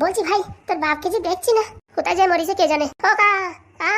বলছি ভাই তোর বাপকে যে দেখছি না? কোথায় যায় মরিছে কে জানে? ও কা আ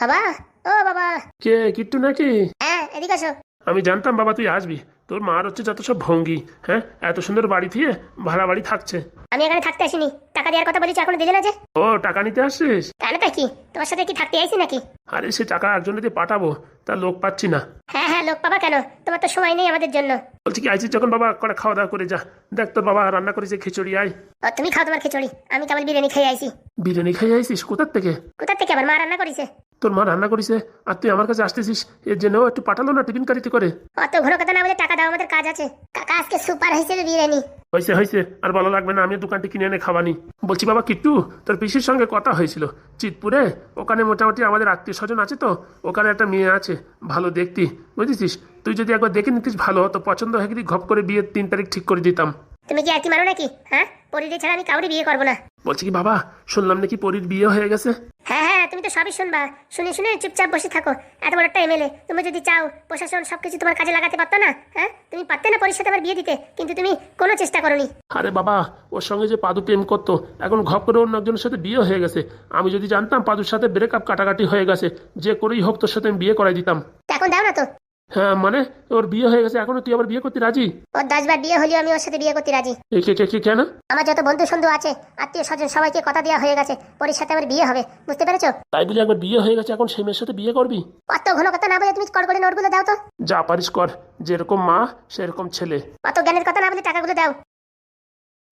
বাবা ও বাবা। কে কিট্টু নাকি? হ্যাঁ এদিকে আসো। আমি জানতাম বাবা তুই আসবি। তোর মার হচ্ছে যত সব ভঙ্গি হ্যাঁ? এত সুন্দর বাড়ি দিয়ে ভাড়া বাড়ি থাকছে। আমি এখানে থাকতে আসিনি। টাকা দেওয়ার কথা বলেছি এখনও দিলে না যে। ও টাকা নিতে আসছিস কেন তাই কি? তোমার সাথে কি থাকতে আইছি নাকি? আরে সে টাকা একজনের দিয়ে পাঠাবো তা লোক পাচ্ছি না। হ্যাঁ হ্যাঁ লোক পাবা কেন? তোমার তো সময় নেই আমাদের জন্য। বলছি কি আইছিস যখন বাবা করে খাওয়া দাওয়া করে যা। দেখ তোর বাবা রান্না করেছে খিচুড়ি আয়। ও তুমি খাও তোমার খিচুড়ি। আমি কেবল বিরিয়ানি খেয়ে আইছি। বিরিয়ানি খাই আইছিস কোথার থেকে? কোথা থেকে? আবার মা রান্না করেছে। তোর মা রান্না করেছে? আর তুই আমার কাছে আসতেছিস? এর জন্য একটু পাঠালো না টিফিন কারিতে করে? অত ঘন কথা না বলে টাকা দাও, আমাদের কাজ আছে। কাকা, আজকে সুপার হয়েছে রে বিরিয়ানি। হয়েছে হয়েছে। আর ভালো লাগবে না আমি দোকানটি কিনে এনে খাওয়ানি বলছি, বাবা, কিট্টু, তোর পিসির সঙ্গে কথা হয়েছিল। চিতপুরে? ওখানে মোটামুটি আমাদের আত্মীয় স্বজন আছে তো? ওখানে একটা মেয়ে আছে, ভালো দেখতি। বুঝেছিস? তুই যদি একবার দেখে নিতিস ভালো হতো, পছন্দ হয়ে গেলি ঘপ করে বিয়ের তিন তারিখ ঠিক করে দিতাম। তুমি কি আর কি মারো নাকি? হ্যাঁ? পরিদে ছাড়া আমি কাউরে বিয়ে করব না। বলছি কি বাবা? শুনলাম নাকি পরীর বিয়ে হয়ে গেছে? হ্যাঁ হ্যাঁ তুমি তো সবই শুনবা। শুনে শুনে চুপচাপ বসে থাকো। এত বড় একটা এমএলএ। তুমি যদি চাও প্রশাসন সবকিছু তোমার কাজে লাগাতে পারতো না হ্যাঁ? তুমি পারতে না পরির সাথে আবার বিয়ে দিতে কিন্তু তুমি কোনো চেষ্টা করনি। আরে বাবা ওর সঙ্গে যে পাদু প্রেম করতো এখন ঘপ করে অন্য একজনের সাথে বিয়ে হয়ে গেছে। আমি যদি জানতাম পাদুর সাথে ব্রেকআপ কাটাকাটি হয়ে গেছে যে করেই হোক তোর সাথে আমি বিয়ে করাই দিতাম। এখন দাও না তো। হ্যাঁ মানে ওর বিয়ে হয়ে গেছে। এখনও তুই আবার বিয়ে করতে রাজি? ওর দশবার বিয়ে হলেও আমি ওর সাথে বিয়ে করতে রাজি। এই কে কে কে কেন? আমার যত বন্ধু সন্ধু আছে আত্মীয় স্বজন সবাইকে কথা দেওয়া হয়ে গেছে পরের সাথে আমার বিয়ে হবে বুঝতে পেরেছ? তাই বলে একবার বিয়ে হয়ে গেছে এখন সেই মেয়ের সাথে বিয়ে করবি? অত ঘন কথা না বলে তুমি কল করে নোটগুলো দাও তো। যা পারিস কর যেরকম মা সেরকম ছেলে। অত জ্ঞানের কথা না বলে টাকাগুলো দাও।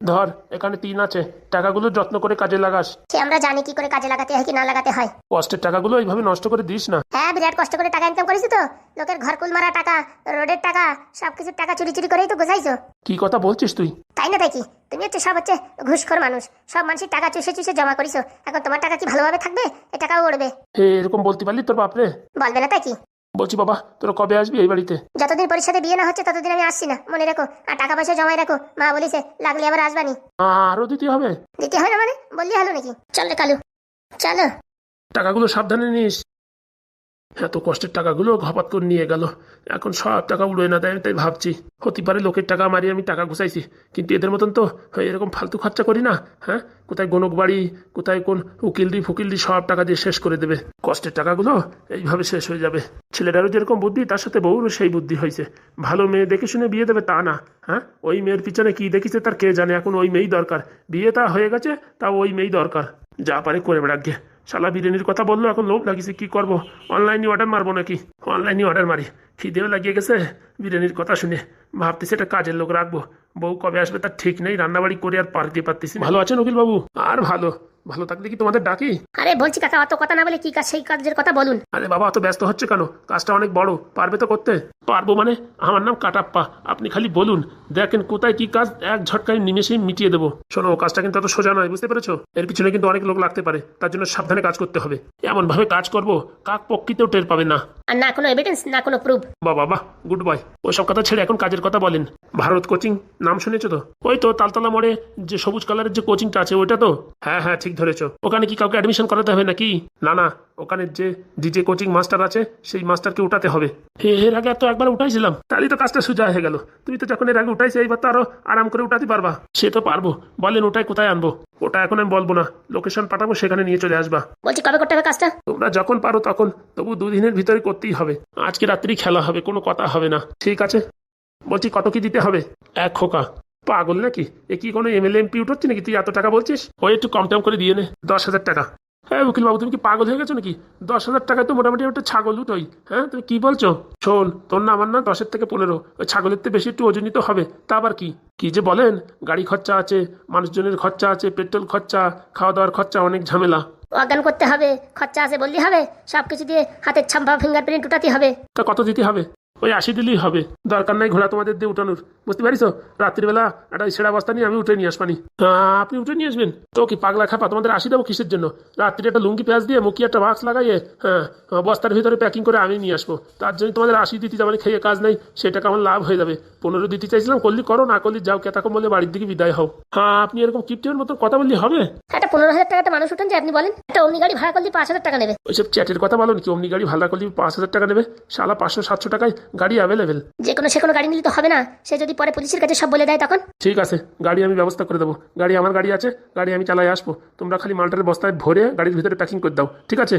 ধর এখানে তিন আছে। টাকাগুলো যত্ন করে কাজে লাগাস। সে আমরা জানি কি করে কাজে লাগাতে হয় কি না লাগাতে হয়। কষ্টের টাকাগুলো এইভাবে নষ্ট করে দিস না। হ্যাঁ বিরাট কষ্ট করে টাকা ইনকাম করেছি তো? লোকের ঘর কুল মারা টাকা রোডের টাকা সবকিছুর টাকা চুরি চুরি করেই তো গোছাইছো। কি কথা বলছিস তুই? তাই না তাই কি? তুমি হচ্ছে সব হচ্ছে ঘুষখোর মানুষ। সব মানুষের টাকা চুষে চুষে জমা করিছো। এখন তোমার টাকা কি ভালোভাবে থাকবে? এ টাকাও উড়বে। এরকম বলতে পারলি তোর বাপরে? বলবে না তাই কি? বলছি বাবা তোরা কবে আসবি এই বাড়িতে? যতদিন পরিষদে বিয়ে না হচ্ছে ততদিন আমি আসছি না। মনে রাখো। আর টাকা পয়সা জমাই রাখো। মা বলেছে লাগলে আবার আসবানি আরও দিতে হবে? দিতে হয় না মানে? বললি হলো নাকি? চল রে কালু। চলো। টাকাগুলো সাবধানে নিস। এত কষ্টের টাকাগুলো ঘপাত করে নিয়ে গেল। এখন সব টাকা উড়ে না দেয়, তাই ভাবছি, হতে পারে লোকের টাকা মারি আমি টাকা ঘুষাইছি কিন্তু এদের মতন তো এরকম ফালতু খরচা করি না হ্যাঁ? কোথায় গণক বাড়ি কোথায় কোন উকিলদি ফুকিলদি সব টাকা দিয়ে শেষ করে দেবে। কষ্টের টাকাগুলো এইভাবে শেষ হয়ে যাবে। ছেলেটারও যেরকম বুদ্ধি, তার সাথে বউরও সেই বুদ্ধি হয়েছে। ভালো মেয়ে দেখে শুনে বিয়ে দেবে তা না হ্যাঁ? ওই মেয়ের পিছনে কি দেখেছে তার কে জানে, এখন ওই মেয়েই দরকার। বিয়ে তা হয়ে গেছে তা ওই মেয়েই দরকার। যা পারে করে বেড়াকে শালা বিরিয়ানির কথা বলল এখন লোভ লাগিয়েছে কি করব? অনলাইনে অর্ডার মারবো নাকি? অনলাইনে অর্ডার মারি। খিদেও লাগিয়ে গেছে বিরিয়ানির কথা শুনে। ভাবতেছি এটা কাজের লোক রাখব। বউ কবে আসবে তার ঠিক নেই রান্নাবাড়ি করে আর পার্টি দিয়ে পারতেছি ভালো আছেন অখিল বাবু আর ভালো। ভালো থাকলে কি তোমাদের ডাকি? আরে বলছি কাকা অত কথা না বলে কি কাজ সেই কাজের কথা বলুন। আরে বাবা অত ব্যস্ত হচ্ছে কেন? কাজটা অনেক বড় পারবে তো করতে? পারব মানে? আমার নাম কাটাপ্পা আপনি খালি বলুন। দেখেন কোথায় কি কাজ এক ঝটকায় নিমেষেই মিটিয়ে দেবো। শোনো কাজটা কিন্তু অত সোজা নয় বুঝতে পেরেছ? এর পিছনে কিন্তু অনেক লোক লাগতে পারে তার জন্য সাবধানে কাজ করতে হবে। এমন ভাবে কাজ করব কাক পক্ষিতেও টের পাবে না। আর না কোনো এভিডেন্স না কোনো প্রুফ বাবা বাবা গুড বয় ওইসব কথা ছেড়ে এখন কাজের কথা বলেন। ভারত কোচিং নাম শুনেছো তো? ওই তো তালতলা মোড়ে যে সবুজ কালারের যে কোচিংটা আছে, ওইটা তো? হ্যাঁ হ্যাঁ ঠিক ধরেছো। ওখানে কি কাউকে অ্যাডমিশন করাতে হবে নাকি? না না ওখানে যে ডিজে কোচিং মাস্টার আছে সেই মাস্টারকে উঠাতে হবে। হে এর আগে তো একবার উঠাইছিলাম। তাহলেই তো কাজটা সোজা হয়ে গেল। তুমি তো যখন এর আগে উঠাইছো এইবার তো আরও আরাম করে উঠাতে পারবা। সে তো পারব। বলেন ওটাই কোথায় আনব? ওটা এখন আমি বলব না। লোকেশন পাঠাবো সেখানে নিয়ে চলে আসবা। বলছি কবে করতে হবে কাজটা? তোমরা যখন পারো তখন। তবু দুদিনের ভিতরে করতেই হবে। আজকে রাত্রি খেলা হবে কোনো কথা হবে না। ঠিক আছে? বলছি কত কি দিতে হবে? এক খোকা। পাগল নাকি? এ কি কোনো এমএলএ এমপি উঠোচ্ছে নাকি? তুই এত টাকা বলছিস? ওই একটু কম টম করে দিয়ে নে। দশ হাজার টাকা। হ্যাঁ উকিল বাবু তুমি কি পাগল হয়ে গেছো নাকি? দশ হাজার টাকায় তো মোটামুটি একটা ছাগল উঠোই হ্যাঁ? তুমি কি বলছো? শোন তোর না আমার না দশের থেকে পনেরো। ওই ছাগলের থেকে বেশি একটু ওজনই তো হবে তা আবার কি? কি যে বলেন গাড়ি খরচা আছে মানুষজনের খরচা আছে পেট্রোল খরচা খাওয়া দাওয়ার খরচা অনেক ঝামেলা। অজ্ঞান করতে হবে খরচা আছে বললি হবে সব কিছু দিয়ে হাতের ছাম্পা ফিঙ্গারপ্রিন্ট উঠাতে হবে। তা কত দিতে হবে? ওই আশি দিলেই হবে। দরকার নাই ঘোড়া তোমাদের দিয়ে উঠানোর। বুঝতে পারিস রাত্রিবেলা একটা সেরা বস্তা নিয়ে আমি উঠে নিয়ে আসবানি। হ্যাঁ, আপনি উঠে নিয়ে আসবেন? তো কি পাগলা খাপা? তোমাদের আশি দেবো কিসের জন্য? রাত্রি একটা লুঙ্গি পেঁয়াজ দিয়ে মুখি একটা বাক্স লাগাইয়ে হ্যাঁ বস্তার ভিতরে প্যাকিং করে আমি নিয়ে আসব। তার জন্য তোমাদের আশি দিতে যাবেন খেয়ে কাজ নাই। সেটা আমার লাভ হয়ে যাবে? পনেরো দিতে চাইছিলাম করলি করো না করলি যাও কেতাকম বলে বাড়ির দিকে বিদায় হও। হ্যাঁ আপনি এরকম কিপ্টের মতো কথা বললি হবে? একটা পনেরো হাজার টাকা মানুষ উঠেন যে আপনি বলেন একটা অমনি গাড়ি ভাড়া করলে পাঁচ হাজার টাকা নেবে। ওইসব চ্যাটের কথা বলো নাকি? অমনি গাড়ি ভাড়া করলে পাঁচ হাজার টাকা নেবে? সালা পাঁচশো সাতশো টাকায় গাড়ি অ্যাভেলেবেল যে কোনো সে কোনো গাড়ি নিলে তো হবে না। সে যদি পরে পুলিশের কাছে সব বলে দেয় তখন? ঠিক আছে গাড়ি আমি ব্যবস্থা করে দেবো। গাড়ি আমার গাড়ি আছে গাড়ি আমি চালাই আসব। তোমরা খালি মালটার বস্তায় ভরে গাড়ির ভিতরে প্যাকিং করে দাও ঠিক আছে?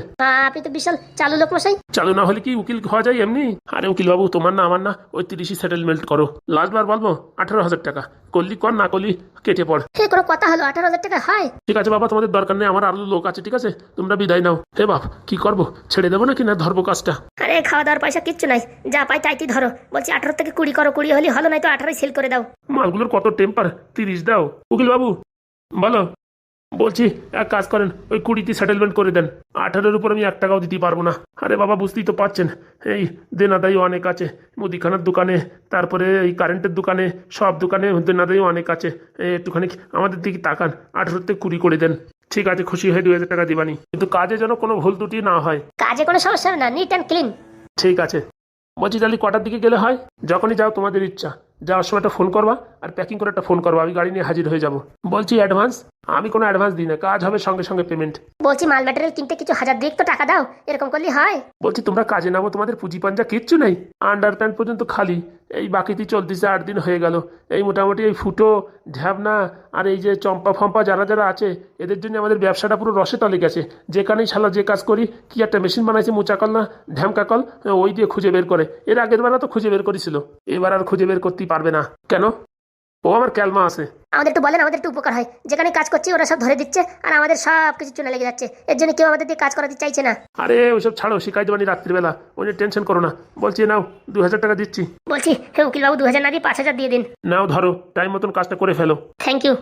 আপনি তো বিশাল চালু লোক মশাই। চালু না হলে কি উকিল হওয়া যায় এমনি? আরে উকিল বাবু তোমার না আমার না ওই তিরিশই সেটেলমেন্ট করো। লাস্টবার বলব আঠারো হাজার টাকা। করলি কর না করলি কেটে পড়। সে কোনো কথা হলো? আঠারো হাজার টাকা হয়? ঠিক আছে বাবা তোমাদের দরকার নেই আমার আরও লোক আছে ঠিক আছে? তোমরা বিদায় নাও। হে বাপ কি করব? ছেড়ে দেবো নাকি না ধরবো কাজটা? আরে খাওয়া দাওয়ার পয়সা কিচ্ছু নাই। যা পাই তাইতি ধরো। বলছি আঠারো থেকে কুড়ি করো কুড়ি হলে হলো নাই তো আঠারোই সেল করে দাও। মালগুলোর কত টেম্পার তিরিশ দাও। উকিল বাবু বলো। বলছি এক কাজ করেন ওই কুড়িতে সেটেলমেন্ট করে দেন। আঠারোর উপর আমি এক টাকাও দিতে পারব না। আরে বাবা বুঝতেই তো পারছেন এই দেনাদায়ী অনেক আছে মুদিখানার দোকানে তারপরে এই কারেন্টের দোকানে সব দোকানে দেনাদায়ী অনেক আছে। এই একটুখানি আমাদের দিকে তাকান আঠারোতে কুড়ি করে দেন। ঠিক আছে খুশি হয়ে দু হাজার টাকা দিবানি। কিন্তু কাজে যেন কোনো ভুল ত্রুটি না হয়। কাজে কোনো সমস্যা না নিট অ্যান্ড ক্লিন ঠিক আছে। বলছি তাহলে কটার দিকে গেলে হয়? যখনই যাও তোমাদের ইচ্ছা। যাওয়ার সময় একটা ফোন করবা আর প্যাকিং করে একটা ফোন করবা আমি গাড়ি নিয়ে হাজির হয়ে যাব। বলছি অ্যাডভান্স আমি কোনো অ্যাডভান্স দিই না কাজ হবে সঙ্গে সঙ্গে পেমেন্ট বলছি মাল ম্যাটেরিয়াল কিনতে কিছু হাজার দিক তো টাকা দাও এরকম করলে হয়। বলছি তোমরা কাজে নামো তোমাদের পুঁজি পাঞ্জা কিচ্ছু নেই। আন্ডার প্যান্ট পর্যন্ত খালি। এই বাকিতে চলতেছে আট দিন হয়ে গেল। এই মোটামুটি এই ফুটো ঢ্যাবনা আর এই যে চম্পা ফম্পা যারা যারা আছে এদের জন্য আমাদের ব্যবসাটা পুরো রসে তলে গেছে। যেখানেই শালা যে কাজ করি কি একটা মেশিন বানাইছে মুচাকল না ঢ্যামকাকল ওই দিয়ে খুঁজে বের করে। এর আগের বেলা তো খুঁজে বের করেছিল। এবার আর খুঁজে বের করতেই পারবে না। কেন? ও আমার ক্যালমা আছে। আমাদের তো বলেন আমাদের তো উপকার হয়। যেখানে কাজ করছি ওরা সব ধরে দিচ্ছে আর আমাদের সব কিছু চলে লেগে যাচ্ছে। এর জন্য কেউ আমাদের দিয়ে কাজ করাতে চাইছে না। আরে ওইসব ছাড়ো শিখাই দেবানি রাত্রিবেলা। ওই নিয়ে টেনশন করো না। বলছি নাও দু হাজার টাকা দিচ্ছি। বলছি হে উকিলবাবু দু হাজার না দিয়ে পাঁচ হাজার দিয়ে দিন। নাও ধরো টাইম মতন কাজটা করে ফেলো। Thank you.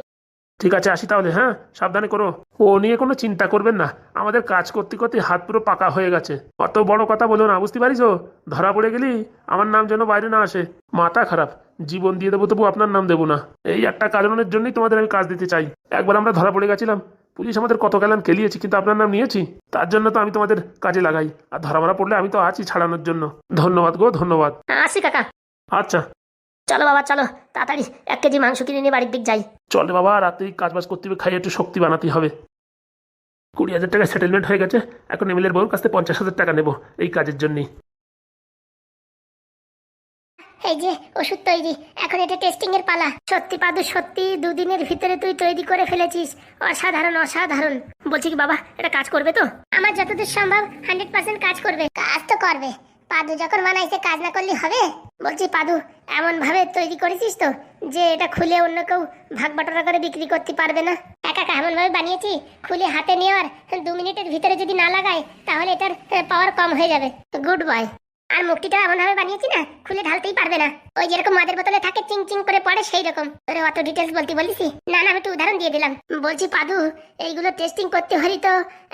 ঠিক আছে আসি তাহলে হ্যাঁ? সাবধানে করো। ও নিয়ে কোনো চিন্তা করবেন না। আমাদের কাজ করতে করতে হাত পুরো পাকা হয়ে গেছে। অত বড় কথা বলো না বুঝতে পারিস ধরা পড়ে গেলি আমার নাম যেন বাইরে না আসে। মাথা খারাপ। জীবন দিয়ে দেবো তবু আপনার নাম দেবো না। এই একটা কারণের জন্যই তোমাদের আমি কাজ দিতে চাই। একবার আমরা ধরা পড়ে গেছিলাম। পুলিশ আমাদের কত গেলাম কেলিয়েছি কিন্তু আপনার নাম নিয়েছি। তার জন্য তো আমি তোমাদের কাজে লাগাই। আর ধরা মারা পড়লে আমি তো আছি ছাড়ানোর জন্য। ধন্যবাদ গো ধন্যবাদ। কাকা। আচ্ছা। চলো বাবা চলো। তাড়াতাড়ি এক কেজি মাংস কিনে নিয়ে বাড়ির দিক যাই। চলে বাবা রাতে কাজ বাজ করতে হবে খাই একটু শক্তি বানাতে হবে। কুড়ি হাজার টাকা সেটেলমেন্ট হয়ে গেছে। এখন এমএলএর বউর কাছ থেকে পঞ্চাশ হাজার টাকা নেব এই কাজের জন্যই। এই যে ওষুধ তৈরি। এখন এটা টেস্টিং এর পালা। সত্যি পাদু সত্যি দুদিনের ভিতরে তুই তৈরি করে ফেলেছিস। অসাধারণ অসাধারণ। বলছি কি বাবা এটা কাজ করবে তো? আমার যতদূর সম্ভব হান্ড্রেড পার্সেন্ট কাজ করবে। কাজ তো করবে। পাদু যখন বানাইছে কাজ না করলে হবে? বলছি, পাদু এমন ভাবে তৈরি করেছিস তো যে এটা খুলে অন্য কেউ ভাগ বাটোরা করে বিক্রি করতে পারবে না। একা একা এমন ভাবে বানিয়েছি, খুলে হাতে নেওয়ার দু মিনিটের ভিতরে যদি না লাগায়, তাহলে এটার পাওয়ার কম হয়ে যাবে। গুড বয় আর মুক্তিটা এমন ভাবে বানিয়েছি না, খুলে ঢালতেই পারবে না। ওই যেরকম মাদের বোতলে থাকে, চিং চিং করে পড়ে সেই রকম। তোরে অত ডিটেলস বলতে বলিস? না না, আমি একটু উদাহরণ দিয়ে দিলাম। বলছি, পাদু, এইগুলো টেস্টিং করতে হলে তো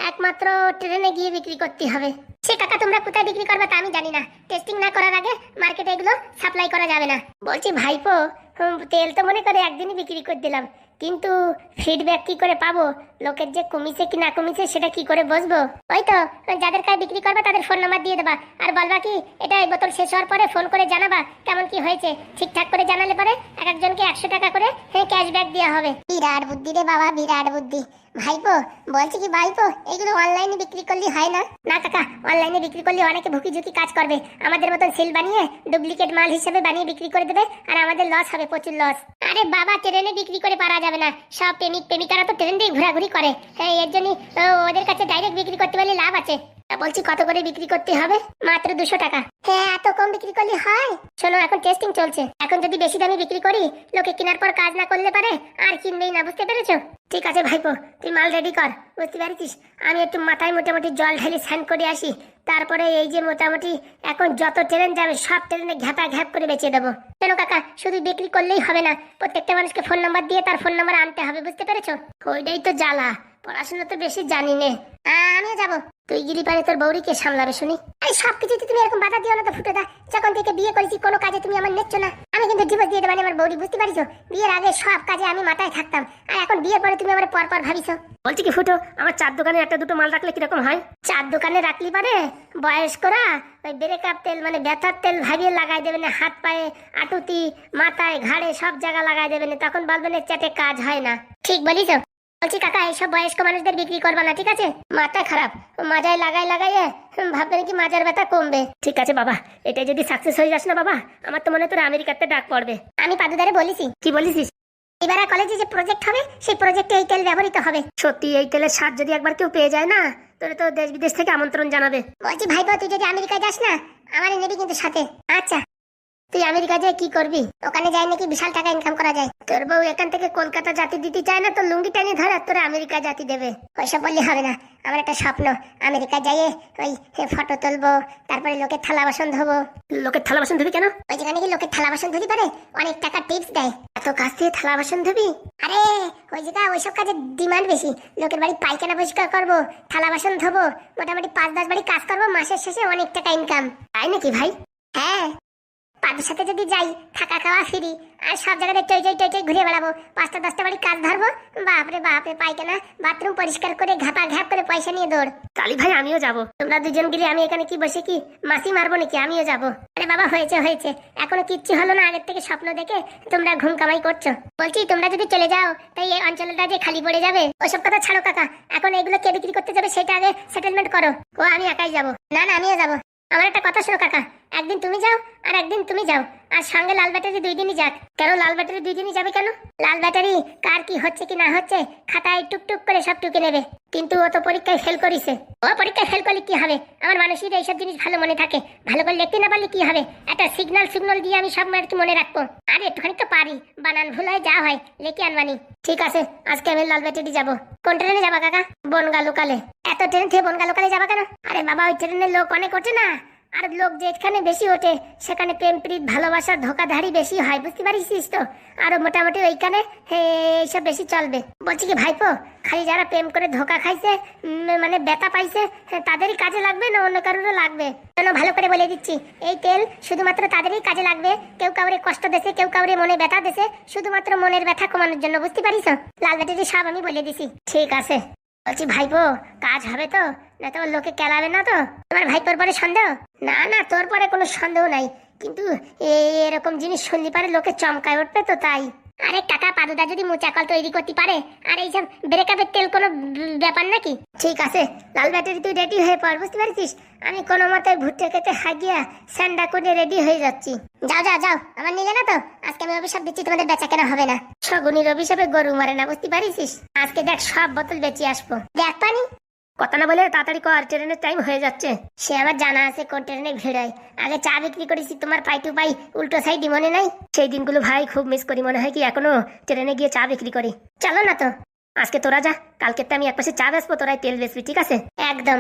একমাত্র ট্রেনে গিয়ে বিক্রি করতে হবে। সে কাকা তোমরা কোথায় বিক্রি করবে তা আমি জানি না। টেস্টিং না করার আগে মার্কেটে এগুলো সাপ্লাই করা যাবে না। বলছি, ভাইপো তেল তো মনে করে একদিনই বিক্রি করে দিলাম। কিন্তু ফিডব্যাক কি করে পাবো? লোকের যে কমিছে কি না কমিছে, সেটা কি করে বসবো? ওই তো, যাদের কাছে বিক্রি করবা, তাদের ফোন নাম্বার দিয়ে দেবা। আর বলবা কি, এটা এই বোতল শেষ হওয়ার পরে ফোন করে জানাবা, কেমন কি হয়েছে। ঠিকঠাক করে জানালে পরে এক একজনকে একশো টাকা করে ক্যাশব্যাক দেওয়া হবে। বিরাট বুদ্ধি রে বাবা, বিরাট বুদ্ধি। ভাইপো, বলছি কি ভাইপো এগুলো অনলাইনে বিক্রি করলে হয় না? না কাকা অনলাইনে বিক্রি করলে অনেকে ভুকি ঝুঁকি কাজ করবে। আমাদের মতন সিল বানিয়ে ডুপ্লিকেট মাল হিসেবে বানিয়ে বিক্রি করে দেবে আর আমাদের লস হবে, প্রচুর লস আরে বাবা ট্রেনে বিক্রি করে পারা যাবে না। সব প্রেমিক, প্রেমিকারা তো ট্রেন দিয়ে ঘোরাঘুরি করে। হ্যাঁ এর জন্য ওদের কাছে ডাইরেক্ট বিক্রি করতে পারলে লাভ আছে। বলছি কত করে বিক্রি করতে হবে? মাত্র দুশো টাকা। হ্যাঁ এত কম বিক্রি করলে হয়? শোনো, এখন টেস্টিং চলছে। এখন যদি বেশি দামে বিক্রি করি, লোকে কেনার পর কাজ না করলে পারে, আর কিনবেই না, বুঝতে পেরেছ? ঠিক আছে ভাইপো, তুই মাল রেডি কর, বুঝতে পারছিস? আমি একটু মাথায় মোটামুটি জল ঢালি স্নান করে আসি, তারপরে এই যে মোটামুটি এখন যত ট্রেন যাবে, সব ট্রেনে ঘ্যাপা ঘ্যাপ করে বেঁচে দেবো। কেন কাকা, শুধু বিক্রি করলেই হবে না, প্রত্যেকটা মানুষকে ফোন নাম্বার দিয়ে তার ফোন নাম্বার আনতে হবে, বুঝতে পেরেছ? ওইটাই তো জ্বালা, পড়াশোনা তো বেশি জানি নে। আমিও যাব। তুই পারে তোর বৌরিকে সামলাবে শুনি? আরে সব কিছুতে তুমি এরকম বাধা দিও না তো ফুটে দা যখন থেকে বিয়ে করেছি কোনো কাজে তুমি আমার নেচ্ছ না। আমি কিন্তু ডিভোর্স দিয়ে দেবানি আমার বৌরি বুঝতে পারিছো? বিয়ের আগে সব কাজে আমি মাথায় থাকতাম আর এখন বিয়ের পরে তুমি আমার পর পর ভাবিছো। বলছি কি ফুটো আমার চার দোকানে একটা দুটো মাল রাখলে কীরকম হয়? চার দোকানে রাখলি পারে? বয়স্করা ওই ব্রেকআপ তেল মানে ব্যথার তেল ভাবিয়ে লাগাই দেবে না হাত পায়ে আটুতি মাথায় ঘাড়ে সব জায়গা লাগাই দেবে না তখন বলবেন চ্যাটে কাজ হয় না। ঠিক বলিস বলছি কাকা এইসব বয়স্ক মানুষদের বিক্রি করবা না ঠিক আছে? মাথা খারাপ। মাজায় লাগাই লাগাইয়ে ভাববে নাকি মাজার ব্যথা কমবে। ঠিক আছে বাবা এটা যদি সাকসেস হয়ে যাস না বাবা আমার তো মনে তোর আমেরিকাতে ডাক পড়বে। আমি পাদুদারে বলেছি। কি বলেছিস? এবার কলেজে যে প্রজেক্ট হবে সেই প্রজেক্টে এই তেল ব্যবহৃত হবে। সত্যি এই তেলের স্বাদ যদি একবার কেউ পেয়ে যায় না তোরে তো দেশ বিদেশ থেকে আমন্ত্রণ জানাবে। বলছি ভাইপো তুই যদি আমেরিকায় যাস না আমার নেবি কিন্তু সাথে। আচ্ছা। তুই আমেরিকা যেয়ে কি করবি? ওখানে যাই নাকি বিশাল টাকা ইনকাম করা যায়? তোর বউ এখান থেকে কলকাতা জাতি দিতে চায় না তো লুঙ্গি টানি ধরে তোর আমেরিকা জাতি দেবে। ওইসব বললে হবে না। আমার একটা স্বপ্ন আমেরিকা যাইয়ে ওই ফটো তুলবো তারপরে লোকের থালা বাসন ধোবো। লোকের থালা বাসন ধুবি কেন? ওই যেখানে কি লোকের থালা বাসন ধুবি পারে অনেক টাকা টিপস দেয়। এত কাজ থেকে থালা বাসন ধুবি? আরে ওই জায়গা ওইসব কাজের ডিমান্ড বেশি। লোকের বাড়ি পায়খানা পরিষ্কার করব থালা বাসন ধোবো মোটামুটি পাঁচ দশ বাড়ি কাজ করব মাসের শেষে অনেক টাকা ইনকাম তাই নাকি ভাই? হ্যাঁ পাদের সাথে যদি যাই থাকা খাওয়া ফিরি আর সব জায়গাতে টই টই টই টই ঘুরে বেড়াবো। পাঁচটা দশটা বাড়ি কাজ ধরবো বাপরে বাপরে পাইখানা বাথরুম পরিষ্কার করে ঘাপা ঘাপ করে পয়সা নিয়ে দৌড়। কালি ভাই আমিও যাব। তোমরা দুজন গিয়ে আমি এখানে কি বসে কি মাসি মারবো নাকি? আমিও যাব। আরে বাবা হয়েছে হয়েছে। এখনও কিচ্ছু হলো না আগের থেকে স্বপ্ন দেখে তোমরা ঘুম কামাই করছ। বলছি তোমরা যদি চলে যাও তাই এই অঞ্চলটা যে খালি পড়ে যাবে ওসব কথা ছাড়ো কাকা। এখন এগুলো কে বিক্রি করতে যাবে সেটা আগে সেটেলমেন্ট করো। ও আমি একাই যাব। না না আমিও যাব। আমার একটা কথা শোনো কাকা। একদিন তুমি যাও আর একদিন তুমি যাও। আর সঙ্গে লাল ব্যাটারি দুই দিনই যাক। কেন লাল ব্যাটারি দুই দিনই যাবে কেন? লাল ব্যাটারি কার কি হচ্ছে কি না হচ্ছে খাতায় টুকটুক করে সব টুকে নেবে। কিন্তু ও তো পরীক্ষায় ফেল করিছে। ও পরীক্ষায় ফেল করলে কি হবে? আমার মানুষের এইসব জিনিস ভালো মনে থাকে। ভালো করে লিখতে না পারলে কি হবে? একটা সিগন্যাল সিগন্যাল দিয়ে আমি সব আর কি মনে রাখব। আর একটুখানি তো পারি। বানান ভুল হয়, যা হয়, লিখে আনবানি ঠিক আছে, আজকে আমি লাল ব্যাটারি যাব। কোন ট্রেনে যাবা কাকা? বনগা লোকালে এত ট্রেন থেকে বনগা লোকালে যাবা কেন? আরে বাবা, ওই ট্রেনের লোক অনেক ওঠে না। আর লোক যেখানে বেশি ওঠে, সেখানে প্রেম প্রীত ভালোবাসার ধোকাধারি বেশি হয়, বুঝতে পারিস তো? আরও মোটামুটি ওইখানে এইসব বেশি চলবে। বলছি কি, ভাইপো, খালি যারা প্রেম করে ধোকা খাইছে মানে ব্যথা পাইছে তাদেরই কাজে লাগবে না অন্য কারোরও লাগবে? কেন ভালো করে বলে দিচ্ছি, এই তেল শুধুমাত্র তাদেরই কাজে লাগবে। কেউ কাউরে কষ্ট দেছে, কেউ কাউরে মনে ব্যথা দেছে, শুধুমাত্র মনের ব্যথা কমানোর জন্য, বুঝতে পারিস লাল ব্যাটারি সব আমি বলে দিছি। ঠিক আছে। বলছি, ভাইপো, কাজ হবে তো? না তোমার লোকে কেলাবে না তো? তোমার পরে সন্দেহ? না না, তোর পরে কোনো সন্দেহ নাই। কিন্তু এরকম জিনিস শুনলি পারে, লোকে চমকায় উঠবে তো তাই। আরে কাকা, পাদুদা যদি মোচাকল তৈরি করতে পারে, আর এইসব ব্রেকআপের তেল কোনো ব্যাপার নাকি? ঠিক আছে, লাল ব্যাটারি তুই রেডি হয়ে পড়, বুঝতে আমি কোনো মতে ভুট্টে খেতে হাগিয়া স্যান্ডা করে রেডি হয়ে যাচ্ছি। যাও যাও যাও, আমার নিলে না তো? আজকে আমি অভিশাপ দিচ্ছি, তোমাদের বেচা কেনা হবে না। শগুনির অভিশাপে গরু মারে না, বুঝতে পারিস? আজকে দেখ, সব বোতল বেঁচে আসব। দেখ, পানি। কথা না বলে তাড়াতাড়ি কর ট্রেনের টাইম হয়ে যাচ্ছে। সে আমার জানা আছে কোন ট্রেনে ভিড় হয়। আগে চা বিক্রি করেছি তোমার পাই টু পাই উল্টো সাইডই মনে নাই? সেই দিনগুলো ভাই খুব মিস করি মনে হয় কি এখনও ট্রেনে গিয়ে চা বিক্রি করি। চলো না তো আজকে তোরা যা কালকে তো আমি এক পাশে চা বেসবো তোরাই তেল বেসবি ঠিক আছে? একদম।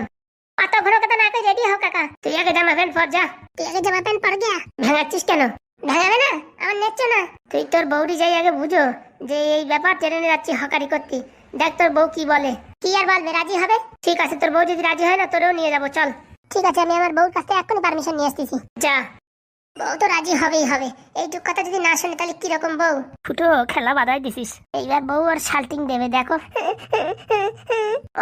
অত ঘন কথা না রেডি হও কাকা। তুই আগে জামা প্যান্ট পর যা। তুই আগে জামা প্যান্ট পর গিয়া। ভাঙাচ্ছিস কেন? ভাঙাবে না আমার নেচ্ছ না। তুই তোর বৌরি যাই আগে বুঝো যে এই ব্যাপার ট্রেনে যাচ্ছি হকারি করতে। দেখ তোর বউ কি বলে। কি আর বলবে রাজি হবে? ঠিক আছে তোর বউ যদি রাজি হয় না তোরও নিয়ে যাব চল। ঠিক আছে আমি আমার বউর কাছ থেকে এখনই পারমিশন নিয়ে আসতেছি। যা। বউ তো রাজি হবেই হবে। এইটুক কথা যদি না শুনে তাহলে কীরকম বউ? ফুটো খেলা বাধাই দিছিস। এইবার বউ আর শাল্টিং দেবে দেখো।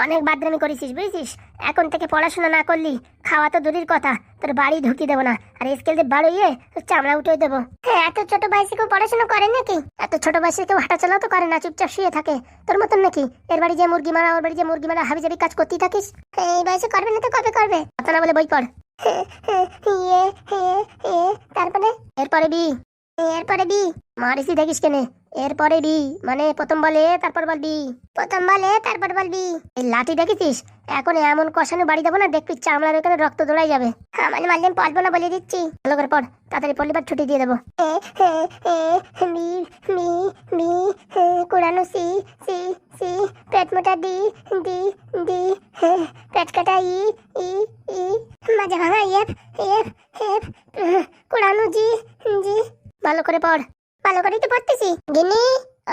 অনেক বাদরামি করেছিস বুঝছিস? এখন থেকে পড়াশোনা না করলি খাওয়া তো দূরের কথা। তোর বাড়ি ঢুকিয়ে দেবো না। আর স্কেল দিয়ে বাড়িয়ে তোর চামড়া উঠে দেবো। হ্যাঁ এত ছোট বয়সে কেউ পড়াশোনা করে নাকি? এত ছোট বয়সে কেউ হাঁটা চলাও তো করে না চুপচাপ শুয়ে থাকে। তোর মতন নাকি? এর বাড়ি যে মুরগি মারা ওর বাড়ি যে মুরগি মারা হাবি জাবি কাজ করতেই থাকিস? এই বয়সে করবে না তো কবে করবে? কথা না বলে বই পড়। ইয়ে তারপরে? এরপরে বি। এরপরে বি। মারিসি দেখিস কেনে। এরপরে বি মানে প্রথম বলে তারপর বলবি। প্রথম বলে তারপর বলবি। এই লাঠি দেখেছিস? এখন এমন কষানো বাড়ি দেবো না দেখবি চামড়ার ওখানে রক্ত দৌড়াই যাবে। আমার মারলে পড়ব না বলে দিচ্ছি। ভালো করে পড় তাড়াতাড়ি পড়লি বার ছুটি দিয়ে দেবো। A, A, A, B B A, কুড়ানো C C C পেট মোটা ডি ডি ডি হে, পেট কাটা ই ই ই মাঝে ভাঙা এফ এফ এফ কুড়ানো জি জি। ভালো করে পড়। ভালো করেই তো পড়তেছি। গিনি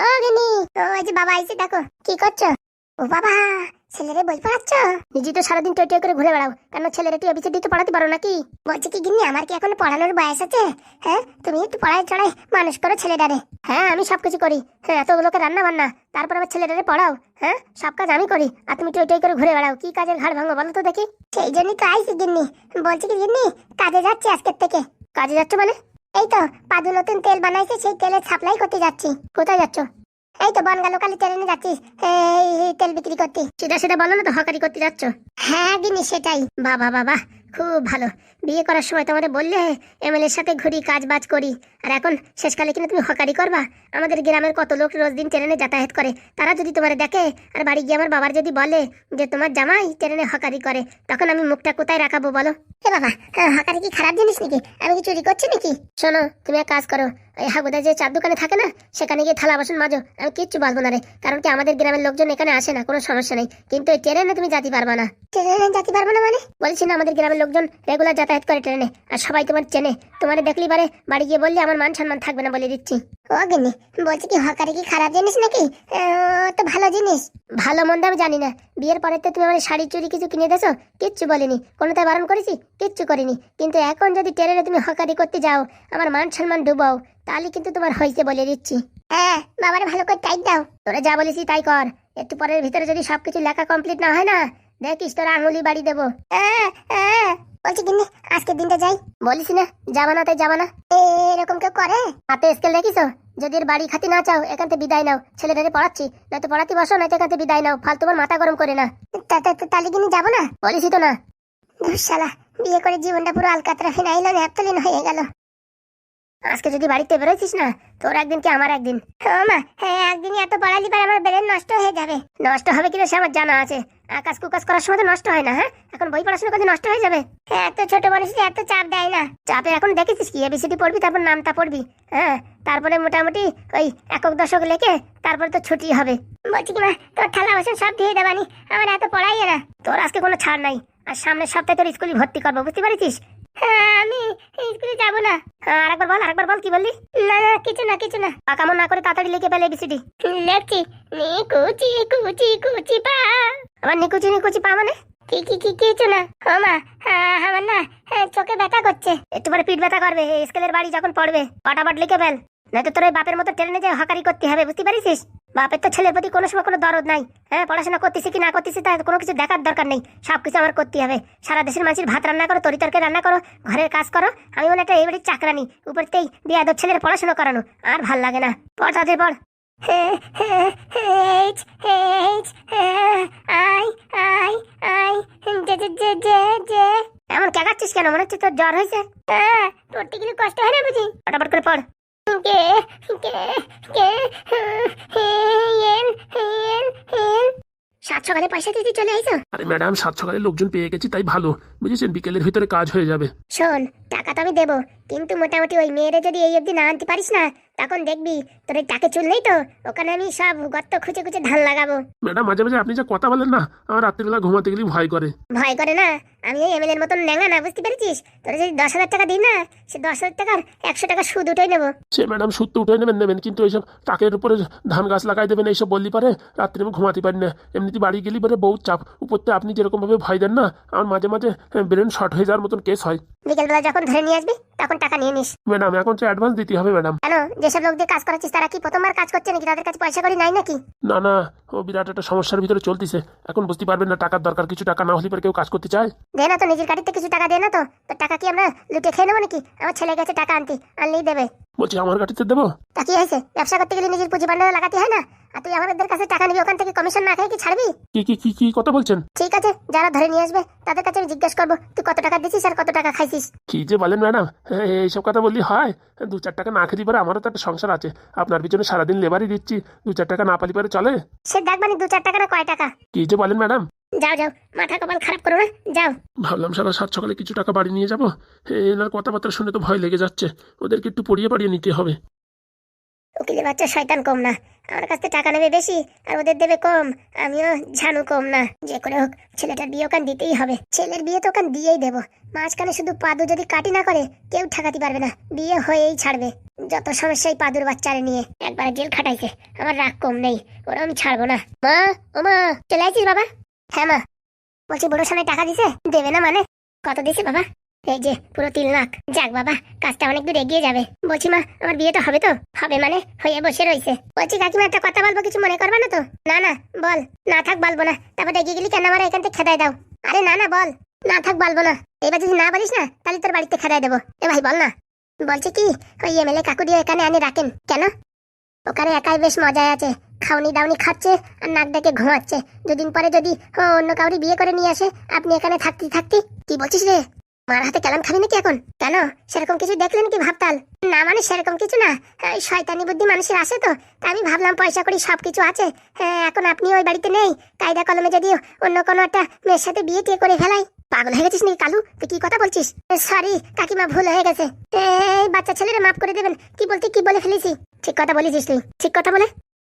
ও গিনি ও এই যে বাবা আইছে, দেখো, কি করছ? ও বাবা, ছেলেরে বই পড়াচ্ছ? নিজে তো সারাদিন টই করে ঘুরে বেড়াও, কেন ছেলেরে তুই এবিসিডি তো পড়াতে পারো নাকি? বলছি কি গিন্নি, আমার কি এখন পড়ানোর বয়স আছে? হ্যাঁ তুমি একটু পড়াই চড়াই মানুষ করো ছেলেটারে। হ্যাঁ আমি সবকিছু করি। হ্যাঁ এতগুলোকে রান্না বান্না তারপর আবার ছেলেটারে পড়াও হ্যাঁ? সব কাজ আমি করি, আর তুমি টই টই করে ঘুরে বেড়াও, কি কাজের ঘাড় ভাঙো বলো তো দেখি? সেই জন্যই তো আইসি গিন্নি। বলছি কি গিন্নি, কাজে যাচ্ছি আজকের থেকে। কাজে যাচ্ছ মানে? এই তো, পাদু নতুন তেল বানাইছে, সেই তেলের সাপ্লাই করতে যাচ্ছি। কোথায় যাচ্ছ? এই তো, বনগা কালি ট্রেনে যাচ্ছি। এই এই তেল বিক্রি করতে। সেটা সেটা বলো না তো, হকারি করতে যাচ্ছ? হ্যাঁ দিনি সেটাই। বাবা বাবা খুব ভালো। বিয়ে করার সময় তোমাদের বললে এমএলএর সাথে ঘুরি কাজ বাজ করি। আর এখন শেষকালে কিনা তুমি হকারি করবা। আমাদের গ্রামের কত লোক রোজ দিন ট্রেনে যাতায়াত করে। তারা যদি তোমার দেখে আর বাড়ি গিয়ে আমার বাবার যদি বলে যে তোমার জামাই ট্রেনে হকারি করে তখন আমি মুখটা কোথায় রাখাবো বলো? এ বাবা হ্যাঁ, হকারি কি খারাপ জিনিস নাকি? আমি কি চুরি করছি নাকি? শোনো তুমি এক কাজ করো। এই হাগুদা যে চার দোকানে থাকে না সেখানে গিয়ে থালা বাসন মাজো। আমি কিচ্ছু বলব না রে কারণ কি আমাদের গ্রামের লোকজন এখানে আসে না কোনো সমস্যা নেই। কিন্তু এই ট্রেনে তুমি যাতে পারবা না। ট্রেনে যাতে পারব না মানে? বলছি না আমাদের গ্রামের লোকজন রেগুলার যাতায়াত করে ট্রেনে। আর সবাই তোমার চেনে। তোমার দেখলি পারে বাড়ি গিয়ে বললে আমার মান সম্মান থাকবে না বলে দিচ্ছি। ও গিনি বলছি কি হকারি কি খারাপ জিনিস নাকি? তো ভালো জিনিস। ভালো মন্দ আমি জানি না। বিয়ের পরে তো তুমি আমার শাড়ি চুরি কিছু কিনে দেছো কিচ্ছু বলিনি। কোনোটাই বারণ করেছি? কিচ্ছু করিনি। কিন্তু এখন যদি ট্রেনে তুমি হকারি করতে যাও আমার মান সম্মান ডুবাও তাহলে কিন্তু তোমার হয়েছে বলে দিচ্ছি। হ্যাঁ বাবারে ভালো করে টাইট দাও। তোরা যা বলেছি তাই কর। একটু পরের ভিতরে যদি সবকিছু লেখা কমপ্লিট না হয় না দেখিস তোরা আঙুলি বাড়ি দেবো। বলছি কিন্তু আজকের দিনটা যাই। বলিস না যাবা না তাই যাবা না। এরকম কেউ করে? হাতে স্কেল দেখিস যদি এর বাড়ি খাতি না চাও এখান থেকে বিদায় নাও। ছেলেটাকে পড়াচ্ছি নয়তো পড়াতে বসো নয়তো এখান থেকে বিদায় নাও। ফালতু তোমার মাথা গরম করে না। তাহলে কিন্তু যাব না? বলিস তো না। শালা বিয়ে করে জীবনটা পুরো আলকাতরা ফিনাইল ন্যাপতলিন হয়ে গেল। আজকে যদি বাড়িতে বেরোছিস না, তোর একদিন কি আমার একদিন? মা হ্যাঁ একদিনই এত পড়ালি পরে আমার ব্রেন নষ্ট হয়ে যাবে। নষ্ট হবে কিনা সে আমার জানা আছে। আকাশ কুকাশ করার সময় তো নষ্ট হয় না হ্যাঁ? এখন বই পড়াশোনা করতে নষ্ট হয়ে যাবে। হ্যাঁ এত ছোট মানুষ এত চাপ দেয় না। চাপে এখন দেখেছিস কি? এবিসিডি পড়বি, তারপর নামটা পড়বি হ্যাঁ? তারপরে মোটামুটি ওই একক দশক লেখে তারপরে তো ছুটি হবে। বলছি কি মা, তোর থালা বাসন সব দিয়ে দেবানি। আমার এত পড়াই না। তোর আজকে কোনো ছাড় নাই। আর সামনের সপ্তাহে তোর স্কুলে ভর্তি করব, বুঝতে পারছিস? আমি স্কুলে যাব না। হ্যাঁ, আরেকবার বল আরেকবার বল কি বললি? না না কিছু না কিছু না। পাকামো না করে তাড়াতাড়ি লিখে ফেলে এবিসিডি লেখছি নিকুচি কুচি কুচি পা। আমার নিকুচি নিকুচি পা মানে? কি কি কি কিছু না। ও মা হ্যাঁ, আমার না হ্যাঁ, চোখে ব্যথা করছে। একটু পরে পিঠ ব্যথা করবে স্কেলের বাড়ি যখন পড়বে। পাটাপাট লিখে ফেল। নয়তো তোর ওই বাপের মতো ট্রেনে যে হকারি করতে হবে বুঝতে পারিস বাপের তো ছেলের প্রতি কোনো সময় কোনো দরদ নাই। হ্যাঁ পড়াশোনা করতেছি কি না করতেছি তার কোনো কিছু দেখার দরকার নেই। সব কিছু আমার করতে হবে। সারা দেশের মানুষের ভাত রান্না করো তরি তরকারি রান্না করো ঘরের কাজ করো। আমি মনে একটা এইবারে চাকরানি। উপরতেই বিয়া দর ছেলের পড়াশোনা করানো। আর ভালো লাগে না। পড় তাদের পড়। জে জে জে এমন কেন? মনে হচ্ছে তোর জ্বর হয়েছে। হ্যাঁ কষ্ট হয় না বুঝি। ফটাফট করে পড়। কে কে কে হেন হেন হেন সাত সকালে পয়সা দিতে চলে আইছো? আরে ম্যাডাম সাত সকালে লোকজন পেয়ে গেছি তাই ভালো। বুঝেছেন বিকেলের ভিতরে কাজ হয়ে যাবে। শোন টাকা তো আমি দেবো। কিন্তু মোটামুটি ওই মেয়েরে যদি এই অবধি না আনতে পারিস না তখন দেখবি তোর ওই টাকে চুল নেই তো ওখানে আমি সব গর্ত খুঁজে খুঁজে ধান লাগাবো। ম্যাডাম মাঝে মাঝে আপনি যা কথা বলেন না আমার রাত্রিবেলা ঘুমাতে গেলে ভয় করে। ভয় করে না? আমি ওই এমএলএর মতন ন্যাঙা না বুঝতে পেরেছিস? তোরা যদি দশ হাজার টাকা দিই না সে দশ হাজার টাকার একশো টাকা সুদ উঠেই নেব। সে ম্যাডাম সুদ তো উঠে নেবেন নেবেন কিন্তু এইসব টাকের উপরে ধান গাছ লাগাই দেবেন এইসব বললি পারে রাত্রে আমি ঘুমাতে পারি না। এমনিতে বাড়ি গেলি পরে বহুত চাপ। উপরতে আপনি যেরকম ভাবে ভয় দেন না আমার মাঝে মাঝে ব্রেন শর্ট হয়ে যাওয়ার মতন কেস হয়। বিকেলবেলা যখন ধরে নিয়ে আসবি তখন টাকা নিয়ে নিস। ম্যাডাম এখন তো অ্যাডভান্স দিতে হবে ম্যাডাম। কেন? যেসব লোক দিয়ে কাজ করাচ্ছিস তারা কি প্রথমবার কাজ করছে নাকি তাদের কাছে পয়সা করি নাই নাকি? না না ও বিরাট একটা সমস্যার ভিতরে চলতেছে। এখন বুঝতে পারবেন না টাকার দরকার কিছু টাকা না হলে পরে কেউ কাজ করতে চায়। দে না তো নিজের গাড়িতে কিছু টাকা দে না তো। তো টাকা কি আমরা লুটে খেয়ে নেব নাকি? আমার ছেলে গেছে টাকা আনতে আনলেই দেবে। বলছি আমার গাড়িতে দেবো? তা কি হয়েছে? ব্যবসা করতে গেলে নিজের পুঁজি ভান্ডারে লাগাতে হয় না? আর তুই আমাদের কাছে টাকা নিবি ওখান থেকে কমিশন না খেয়ে কি ছাড়বি? কি কি কি কি কথা বলছেন? ঠিক আছে যারা ধরে নিয়ে আসবে তাদের কাছে আমি জিজ্ঞেস করব তুই কত টাকা দিছিস আর কত টাকা খাইছিস? কি যে বলেন ম্যাডাম এইসব কথা বললি হয়? দু চার টাকা না খেতে পারে আমারও তো একটা সংসার আছে। আপনার পিছনে সারাদিন লেবারই দিচ্ছি দু চার টাকা না পালি পারে চলে? সে দেখ মানে দু চার টাকা না কয় টাকা? কি যে বলেন ম্যাডাম। যাও যাও মাথা কপাল খারাপ করো না যাও। ভাবলাম সারা সাত সকালে কিছু টাকা বাড়ি নিয়ে যাব। এনার কথাবার্তা শুনে তো ভয় লেগে যাচ্ছে। ওদেরকে একটু পড়িয়ে পাড়িয়ে নিতে হবে। উকিলের বাচ্চা শয়তান কম না। আমার কাছ থেকে টাকা নেবে বেশি, আর ওদের দেবে কম, আমিও ঝানু কম না। যে করে হোক, ছেলেটার বিয়ে ওখান দিতেই হবে। ছেলের বিয়ে তো ওখান দিয়েই দেবো। মাঝখানে শুধু পাদু যদি কাটি না করে, কেউ ঠেকাতে পারবে না। বিয়ে হয়েই ছাড়বে। যত সমস্যাই পাদুর বাচ্চারে নিয়ে, একবার জেল খাটাইছে আমার রাগ কম নেই ওরা আমি ছাড়বো না। মা, ও মা, চলে আসিস বাবা? হ্যাঁ মা। বলছি, বড় সামনে টাকা দিছে? দেবে না মানে? কত দিছে বাবা? এই যে, পুরো তিন লাখ। যাক বাবা, কাজটা অনেক দূর এগিয়ে যাবে। বলছি মা, আমার বিয়েটা হবে তো? হবে মানে? হয়ে বসে রয়েছে। বলছি কাকিমা, একটা কথা বলব, কিছু মনে করবে না তো? না না, বল। না থাক, বলব না। তারপর এগিয়ে গেলি কেন? আমার এখান থেকে খেদাই দাও। আরে না না, বল। না থাক, বলব না। এবার যদি না বলিস না, তাহলে তোর বাড়িতে খেদাই দেবো। এ ভাই, বল না। বলছে কি, ওই এমএলএ কাকুরিও এখানে আনি রাখেন। কেন? ওখানে একাই বেশ মজায় আছে। খাওনি দাওনি খাচ্ছে আর নাক ডেকে ঘুমাচ্ছে। দুদিন পরে যদি অন্য কাউরি বিয়ে করে নিয়ে আসে, আপনি এখানে থাকতে থাকতে কি বলছিস রে? মার হাতে কেলাম খাবি নাকি এখন? কেন? সেরকম কিছু দেখলেন কি ভাবতাল? না মানে সেরকম কিছু না। শয়তানি বুদ্ধি মানুষের আসে তো। তাই আমি ভাবলাম পয়সা করি সব কিছু আছে এখন আপনি ওই বাড়িতে নেই। কায়দা কলমে যদি অন্য কোনো একটা মেয়ের সাথে বিয়ে টিয়ে করে ফেলাই। পাগল হয়ে গেছিস নাকি কালু? তুই কি কথা বলছিস? সরি কাকিমা ভুল হয়ে গেছে। এই বাচ্চা ছেলেরা মাফ করে দেবেন। কি বলতে কি বলে ফেলেছি? ঠিক কথা বলেছিস তুই। ঠিক কথা বলে?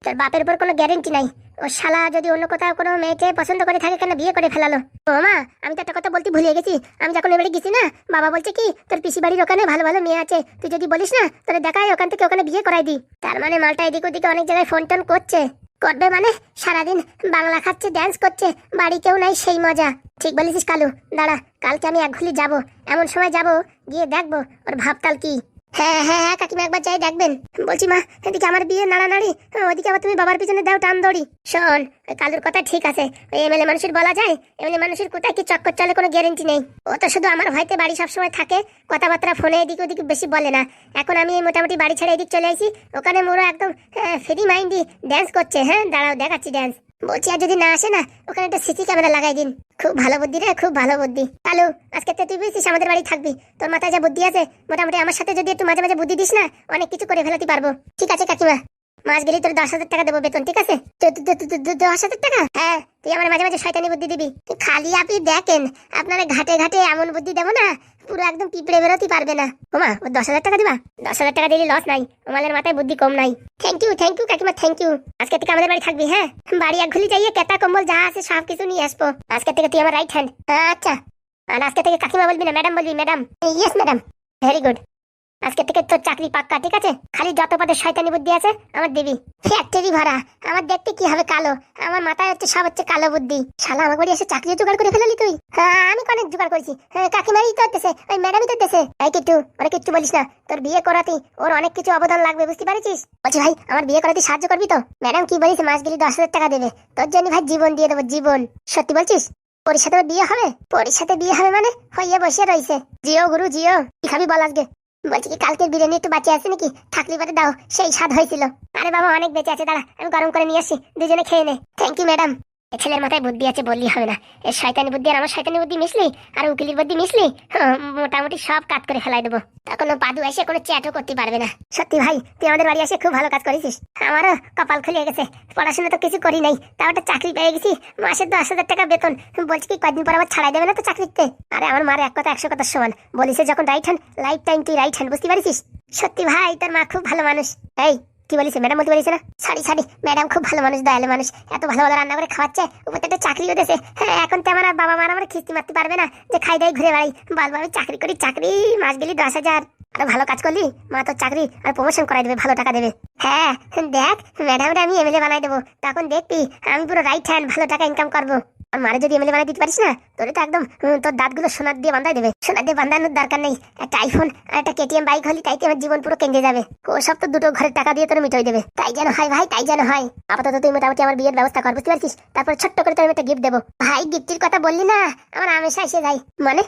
তোর বাপের উপর কোনো গ্যারেন্টি নাই। ও শালা, যদি অন্য কোথাও কোনো মেয়েকে পছন্দ করে থাকে কেন, বিয়ে করে ফেলালো? ও মা আমি তো একটা কথা বলতে ভুলে গেছি। আমি যখন এবারে গেছি না, বাবা বলছে কি, তোর পিসি বাড়ির ওখানে ভালো ভালো মেয়ে আছে। তুই যদি বলিস না, তোরে দেখাই, ওখান থেকে ওখানে বিয়ে করাই দি তার মানে মালটা এদিক ওদিকে অনেক জায়গায় ফোন টোন করছে। করবে মানে? সারাদিন বাংলা খাচ্ছে ড্যান্স করছে, বাড়ি কেউ নাই, সেই মজা। ঠিক বলেছিস কালু, দাঁড়া, কালকে আমি এক ঘুলি যাব। এমন সময় যাব, গিয়ে দেখব, ওর ভাবতাল কি। হ্যাঁ হ্যাঁ হ্যাঁ কাকিমা একবার যাই, দেখবেন। বলছি, মা, এদিকে আমার বিয়ে নাড়ানাড়ি। ওদিকে আবার তুমি বাবার পিছনে দাও টান দড়ি। শোন কালুর কথা ঠিক আছে। এমএলএ মানুষের বলা যায়, এমএলএ মানুষের কোথায় কি চক্কর চলে কোনো গ্যারেন্টি নেই। ও তো শুধু আমার ভয়তে বাড়ি সবসময় থাকে, কথাবার্তা ফোনে এদিক ওদিক বেশি বলে না। এখন আমি মোটামুটি বাড়ি ছেড়ে এদিক চলে আসি ওখানে মোরা একদম ফ্রি মাইন্ডি ড্যান্স করছে। হ্যাঁ দাঁড়াও, দেখাচ্ছি ড্যান্স বলছি, আর যদি না আসে না, ওখানে একটা সিসি ক্যামেরা লাগাই দিন। খুব ভালো বুদ্ধি রে, খুব ভালো বুদ্ধি। কালু, আজকে তো তুই বুঝছিস আমাদের বাড়ি থাকবি। তোর মাথায় যা বুদ্ধি আছে, মোটামুটি আমার সাথে যদি একটু মাঝে মাঝে বুদ্ধি দিস না, অনেক কিছু করে ফেলাতে পারব। ঠিক আছে কাকিমা। মাস গেলে তোর দশ হাজার টাকা দেবো বেতন, ঠিক আছে? দশ হাজার টাকা? হ্যাঁ তুই আমার মাঝে মাঝে শয়তানি বুদ্ধি দিবি। খালি আপনি দেখেন, আপনারা ঘাটে ঘাটে এমন বুদ্ধি দেবো না পুরো একদম পিঁপড়ে বেরোতে পারবে না। ওমা, ও দশ হাজার টাকা দিবা? দশ হাজার টাকা দিলে লস নাই। আমাদের মাথায় বুদ্ধি কম নাই। থ্যাংক ইউ থ্যাংক ইউ কাকিমা থ্যাংক ইউ আজকে থেকে আমাদের বাড়ি থাকবি হ্যাঁ? বাড়ি এক ঘুলি যাইয়ে কেতা, কম্বল, যা আছে সব কিছু নিয়ে আসব। আজকে থেকে তুই আমার রাইট হ্যান্ড আচ্ছা। আর আজকে থেকে কাকিমা বলবি না ম্যাডাম বলবি madam yes madam very good আজকে থেকে তোর চাকরি পাক্কা, ঠিক আছে? খালি যত পদে শয়তানি বুদ্ধি আছে, আমার দিবি। ফ্যাক্টরি ভরা, আমার দেখতে কি হবে কালো? আমার মাথায় হচ্ছে, সব হচ্ছে কালো বুদ্ধি। শালা, আমার বাড়ি এসে চাকরি জোগাড় করে ফেলালি তুই? হ্যাঁ আমি অনেক জোগাড় করেছি। হ্যাঁ কাকিমারই তো দিতেছে ওই ম্যাডামই তো দিতেছে এই কিট্টু, ওরা কিচ্ছু বলিস না, তোর বিয়ে করাতে, ওর অনেক কিছু অবদান লাগবে, বুঝতে পারছিস? বলছি ভাই, আমার বিয়ে করাতে সাহায্য করবি তো? ম্যাডাম কি বলিস মাস গেলে দশ হাজার টাকা দেবে। তোর জন্য ভাই জীবন দিয়ে দেবো, জীবন। সত্যি বলছিস? পরির সাথে বিয়ে হবে? পরির সাথে বিয়ে হবে মানে? হইয়া বসে রয়েছে জিও, গুরু, জিও, কি খাবি বল আজকে? বলছি কি, কালকের বিরিয়ানি একটু বাঁচিয়ে আছে নাকি? থাকলে পরে দাও, সেই স্বাদ হয়েছিল। আরে বাবা, অনেক বেঁচে আছে, দাঁড়া, আমি গরম করে নিয়ে আসি, দুজনে খেয়ে নে। থ্যাংক ইউ ম্যাডাম এ ছেলের মাথায় বুদ্ধি আছে বললি হবে না। এর শয়তানি বুদ্ধি আর আমার শয়তানি বুদ্ধি মিশলি? আর উকিলের বুদ্ধি মিশলি? মোটামুটি সব কাজ করে ফেলাই দেবো। তখন পাদু এসে কোনো চ্যাটও করতে পারবে না। সত্যি ভাই, তুই আমাদের বাড়ি এসে খুব ভালো কাজ করেছিস। আমারও কপাল খুলে গেছে। পড়াশোনা তো কিছু করি নাই। তাও একটা চাকরি পেয়ে গেছি। মাসের দশ হাজার টাকা বেতন। বলছি কি, কয়েকদিন পর আবার ছাড়াই দেবে না তো চাকরিতে? আরে আমার মার এক কথা, একশো কথার সমান। বলিছে যখন রাইট হ্যান্ড, লাইফ টাইম তুই রাইট হ্যান্ড, বুঝতে পারিস সত্যি ভাই, তোর মা খুব ভালো মানুষ। এই কি বলিস ম্যাডাম বলতে পারিস না? সরি সরি ম্যাডাম খুব ভালো মানুষ, দয়ালু মানুষ। এত ভালো ভালো রান্না করে খাওয়াচ্ছে উপর একটা চাকরিও দিয়েছে হ্যাঁ এখন তো আমার আর বাবা মার আমার খিস্তি মারতে পারবে না। যে খাই দাই, ঘুরে বেড়াই। বলব আমি চাকরি করি, চাকরি, মাস গেলি দশ হাজার। আরও ভালো কাজ করলি? মা তোর চাকরি আর প্রমোশন করাই দেবে, ভালো টাকা দেবে। হ্যাঁ দেখ ম্যাডামরা আমি এমএলএ বানাই দেবো। তখন দেখবি, আমি পুরো রাইট হ্যান্ড ভালো টাকা ইনকাম করব। আর মারে যদি এমএলএ বানাই দিতে পারিস না, তোরে তো একদম তোর দাঁতগুলো সোনার দিয়ে বান্ধাই দেবে। সোনার দিয়ে বান্ধানোর দরকার নেই। একটা আইফোন আর একটা কেটিএম বাইক হলি তাইতে আমার জীবন পুরো কেঁদে যাবে। ও সব তো দুটো ঘরের টাকা দিয়ে তোর মিটাই দেবে। তাই যেন হয় ভাই, তাই যেন হয়। আপাতত তুই মোটামুটি আমার বিয়ের ব্যবস্থা কর, বুঝতে পারছিস? তারপর ছোট্ট করে তোর একটা গিফট দেবো। ভাই গিফটের কথা বললি না? আমার আমেশা এসে যাই মানে?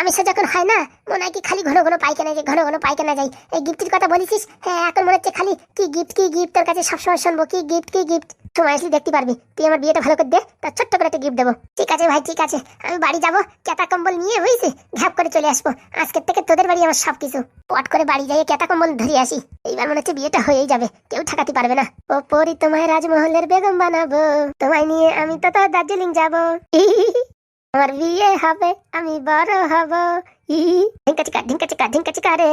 আমিষা যখন হয় না, মনে হয় কি খালি ঘন ঘন পায়খানা যায়, ঘন ঘন পায়খানা যাই এই গিফটের কথা বলেছিস হ্যাঁ এখন মনে হচ্ছে খালি, কি গিফট কি গিফট তোর কাছে সবসময় শুনব, কি গিফট কি গিফট সময় আসলে দেখতে পারবি। তুই আমার বিয়েটা ভালো করে দে, তার ছোট্ট করে একটা গিফট দেবো। ঠিক আছে ভাই, ঠিক আছে। আমি বাড়ি যাব কেতা কম্বল নিয়ে হয়েছে ঘ্যাপ করে চলে আসব। আজকের থেকে তোদের বাড়ি আমার সবকিছু। পট করে বাড়ি যাই কেতা কম্বল ধরে আসি। এইবার মনে হচ্ছে বিয়েটা হয়েই যাবে, কেউ ঠেকাতে পারবে না। ও পরি তোমায় রাজমহলের বেগম বানাবো, তোমায় নিয়ে আমি তো দার্জিলিং যাব। আমার বিয়ে হবে, আমি বড় হব। ঢিঙ্কা চিকা ঢিঙ্কা চিকা ঢিঙ্কা চিকা রে।